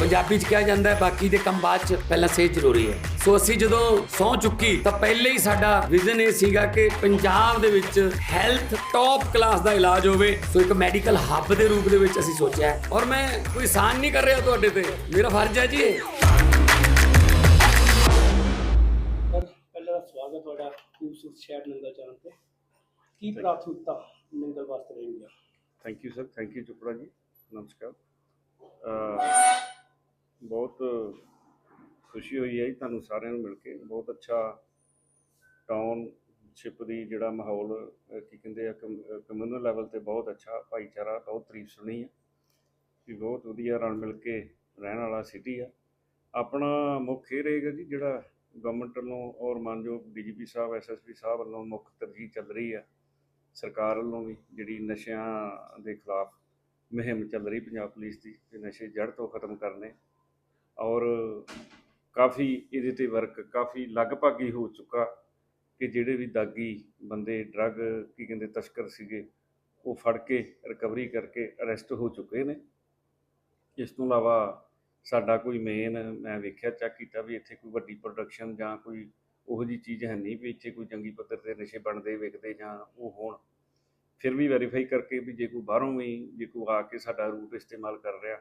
ਪੰਜਾਬੀ ਚ ਕਿਹਾ ਜਾਂਦਾ ਹੈ ਬਾਕੀ ਦੇ ਕੰਮ ਬਾਅਦ ਚ ਪਹਿਲਾਂ ਸਿਹਤ ਜ਼ਰੂਰੀ ਹੈ। ਸੋ ਅਸੀਂ ਜਦੋਂ ਸੌ ਚੁੱਕੀ ਤਾਂ ਪਹਿਲੇ ਹੀ ਸਾਡਾ ਵਿਜ਼ਨ ਇਹ ਸੀਗਾ ਕਿ ਪੰਜਾਬ ਦੇ ਵਿੱਚ ਹੈਲਥ ਟੌਪ ਕਲਾਸ ਦਾ ਇਲਾਜ ਹੋਵੇ। ਸੋ ਇੱਕ ਮੈਡੀਕਲ ਹੱਬ ਦੇ ਰੂਪ ਦੇ ਵਿੱਚ ਅਸੀਂ ਸੋਚਿਆ ਹੈ। ਔਰ ਮੈਂ ਕੋਈ ਸਾਨ ਨਹੀਂ ਕਰ ਰਿਹਾ ਤੁਹਾਡੇ ਤੇ। ਮੇਰਾ ਫਰਜ਼ ਹੈ ਜੀ ਇਹ। ਸਰ ਪਹਿਲਾਂ ਦਾ ਸਵਾਗਤ ਹੈ ਤੁਹਾਡਾ ਖੂਬਸੂਰਤ ਸ਼ਹਿਰ ਨੰਗਲ ਚਰਨ ਤੇ। ਕੀ ਪ੍ਰਾਥਮਿਕਤਾ ਨੰਗਲ ਵਾਸਤੇ ਰਹੇਗੀ thank you sir thank you Chopra ji. ਨਮਸਕਾਰ। ਅਹ ਬਹੁਤ ਖੁਸ਼ੀ ਹੋਈ ਹੈ ਜੀ ਤੁਹਾਨੂੰ ਸਾਰਿਆਂ ਨੂੰ ਮਿਲ ਕੇ। ਬਹੁਤ ਅੱਛਾ ਟਾਊਨਸ਼ਿਪ ਦੀ ਜਿਹੜਾ ਮਾਹੌਲ, ਅਹ ਕੀ ਕਹਿੰਦੇ ਆ ਕਮਿਊਨਲ ਲੈਵਲ ਤੇ ਬਹੁਤ ਅੱਛਾ ਭਾਈਚਾਰਾ, ਬਹੁਤ ਤਾਰੀਫ ਸੁਣੀ ਆ ਵੀ ਬਹੁਤ ਵਧੀਆ ਰਲ ਮਿਲ ਕੇ ਰਹਿਣ ਵਾਲਾ ਸਿਟੀ ਆ। ਆਪਣਾ ਮੁੱਖ ਇਹ ਰਹੇਗਾ ਜੀ ਜਿਹੜਾ ਗਵਰਨਮੈਂਟ ਵੱਲੋਂ ਔਰ ਮਾਨਯੋਗ ਡੀਜੀਪੀ ਸਾਹਿਬ ਐਸਐਸਪੀ ਸਾਹਿਬ ਵੱਲੋਂ ਮੁੱਖ ਤਰਜੀਹ ਚੱਲ ਰਹੀ ਆ, ਸਰਕਾਰ ਵੱਲੋਂ ਵੀ ਜਿਹੜੀ ਨਸ਼ਿਆਂ ਦੇ ਖਿਲਾਫ ਮੁਹਿੰਮ ਚੱਲ ਰਹੀ ਪੰਜਾਬ ਪੁਲਿਸ ਦੀ ਕਿ ਨਸ਼ੇ ਜੜ ਤੋਂ ਖਤਮ ਕਰਨੇ। ਔਰ ਕਾਫੀ ਇਹਦੇ ਤੇ ਵਰਕ ਕਾਫੀ ਲਗਭਗ ਹੀ ਹੋ ਚੁੱਕਾ ਕਿ ਜਿਹੜੇ ਵੀ ਦਾਗੀ ਬੰਦੇ ਡਰੱਗ ਕੀ ਕਹਿੰਦੇ ਤਸਕਰ ਸੀਗੇ, ਉਹ ਫੜ ਕੇ ਰਿਕਵਰੀ ਕਰਕੇ ਅਰੈਸਟ ਹੋ ਚੁੱਕੇ ਨੇ। ਇਸ ਤੋਂ ਇਲਾਵਾ ਸਾਡਾ ਕੋਈ ਮੇਨ ਮੈਂ ਵੇਖਿਆ ਚੈੱਕ ਕੀਤਾ ਵੀ ਇੱਥੇ ਕੋਈ ਵੱਡੀ ਪ੍ਰੋਡਕਸ਼ਨ ਜਾਂ ਕੋਈ ਉਹੋ ਜੀ ਚੀਜ਼ ਹੈ ਨਹੀਂ ਵੀ ਇੱਥੇ ਕੋਈ ਜੰਗੀ ਪੱਧਰ ਤੇ ਨਸ਼ੇ ਬਣਦੇ, ਵਿਕਦੇ ਜਾਂ ਉਹ ਹੋਣ। ਫਿਰ ਵੀ ਵੈਰੀਫਾਈ ਕਰਕੇ ਵੀ ਜੇ ਕੋਈ ਬਾਹਰੋਂ ਵੀ, ਜੇ ਕੋਈ ਆ ਕੇ ਸਾਡਾ ਰੂਟ ਇਸਤੇਮਾਲ ਕਰ ਰਿਹਾ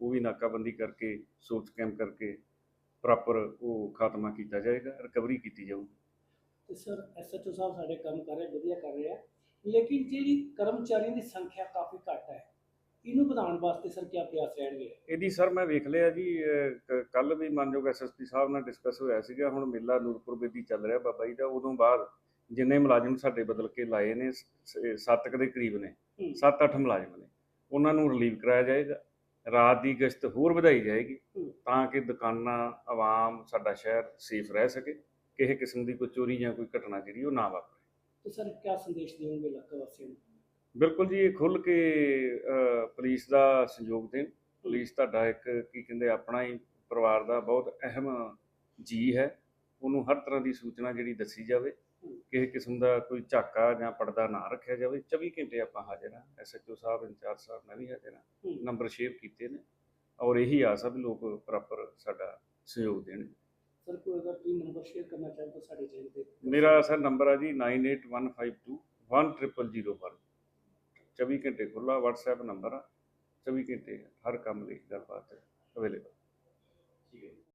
ਉਹ ਵੀ ਨਾਕਾਬੰਦੀ ਕਰਕੇ ਸੋਚ ਕੈਂਪ ਕਰਕੇ ਪ੍ਰੋਪਰ ਉਹ ਖਾਤਮਾ ਕੀਤਾ ਜਾਏਗਾ ਰਿਕਵਰੀ ਕੀਤੀ ਜਾਊਗੀ। ਤੇ ਸਰ ਐਸਐਚਓ ਸਾਹਿਬ ਸਾਡੇ ਕੰਮ ਕਰ ਰਹੇ ਵਧੀਆ ਕਰ ਰਹੇ ਆ। ਲੇਕਿਨ ਜਿਹੜੀ ਕਰਮਚਾਰੀਆਂ ਦੀ ਸੰਖਿਆ ਕਾਫੀ ਘੱਟ ਹੈ। ਇਹਨੂੰ ਵਧਾਉਣ ਵਾਸਤੇ ਸਰ ਕੀ ਪ੍ਰਯਾਸ ਰਹਿਣਗੇ? ਇਹਦੀ ਸਰ ਮੈਂ ਵੇਖ ਲਿਆ ਜੀ ਕੱਲ ਵੀ ਮਾਨਯੋਗ ਐਸਐਸਪੀ ਸਾਹਿਬ ਨਾਲ ਡਿਸਕਸ ਹੋਇਆ ਸੀਗਾ ਹੁਣ ਮੇਲਾ ਨੂਰਪੁਰ ਬੇਦੀ ਚੱਲ ਰਿਹਾ ਬਾਬਾ ਜੀ ਦਾ ਉਦੋਂ ਬਾਅਦ ਜਿੰਨੇ ਮੁਲਾਜ਼ਮ ਸਾਡੇ ਬਦਲ ਕੇ ਲਾਏ ਨੇ ਸ- ਇਹ ਸੱਤ ਕੁ ਦੇ ਕਰੀਬ ਨੇ ਹੂੰ। 7-8 ਮੁਲਾਜ਼ਮ ਨੇ। ਉਹਨਾਂ ਨੂੰ ਰਿਲੀਵ ਕਰਾਇਆ ਜਾਏਗਾ। ਰਾਤ ਦੀ ਗਸ਼ਤ ਹੋਰ ਵਧਾਈ ਜਾਏਗੀ। ਤਾਂ ਕਿ ਦੁਕਾਨਾਂ ਆਵਾਮ ਸਾਡਾ ਸ਼ਹਿਰ ਸੇਫ ਰਹਿ ਸਕੇ ਕਿਸੇ ਕਿਸਮ ਦੀ ਕੋਈ ਚੋਰੀ ਜਾਂ ਕੋਈ ਘਟਨਾ ਜਿਹੜੀ ਉਹ ਨਾ ਵਾਪਰੇ। ਤੇ ਸਰ ਕੀ ਸੰਦੇਸ਼ ਦੇਵੋਗੇ ਇਲਾਕਾ ਵਾਸੀਆਂ ਨੂੰ? ਬਿਲਕੁਲ ਜੀ ਇਹ ਖੁੱਲ ਕੇ ਪੁਲਿਸ ਦਾ ਸਹਿਯੋਗ ਦੇਣ। ਪੁਲਿਸ ਤੁਹਾਡਾ ਇੱਕ ਕੀ ਕਹਿੰਦੇ ਆਪਣਾ ਹੀ ਪਰਿਵਾਰ ਦਾ ਬਹੁਤ ਅਹਿਮ ਜੀ ਹੈ। ਉਹਨੂੰ ਹਰ ਤਰ੍ਹਾਂ ਦੀ ਸੂਚਨਾ ਜਿਹੜੀ ਦੱਸੀ ਜਾਵੇ। ਕਿਸੇ ਕਿਸਮ ਦਾ ਕੋਈ ਝਾਕਾ ਜਾਂ ਪਰਦਾ ਨਾ ਰੱਖਿਆ ਜਾਵੇ 24 ਘੰਟੇ ਆਪਾਂ ਹਾਜ਼ਰ ਹਾਂ ਐਸਐਚਓ ਸਾਹਿਬ ਇੰਚਾਰਜ ਸਾਹਿਬ ਮੈਂ ਵੀ ਹਾਜ਼ਰ ਹਾਂ। ਨੰਬਰ ਸ਼ੇਅਰ ਕੀਤੇ ਨੇ ਔਰ ਇਹੀ ਆਸ ਆ ਵੀ ਲੋਕ ਪ੍ਰੋਪਰ ਸਾਡਾ ਸਹਿਯੋਗ ਦੇਣ ਸਰ ਕੋਈ ਅਗਰ ਤੁਸੀਂ ਨੰਬਰ ਸ਼ੇਅਰ ਕਰਨਾ ਚਾਹੋ ਤਾਂ ਸਾਡੇ ਚੈਨਲ ਤੇ ਮੇਰਾ ਸਰ ਨੰਬਰ ਆ ਜੀ 98152 10001 24 ਘੰਟੇ ਖੁੱਲਾ WhatsApp ਨੰਬਰ ਆ 24 ਘੰਟੇ ਹਰ ਕੰਮ ਲਈ ਗੱਲਬਾਤ ਅਵੇਲੇਬਲ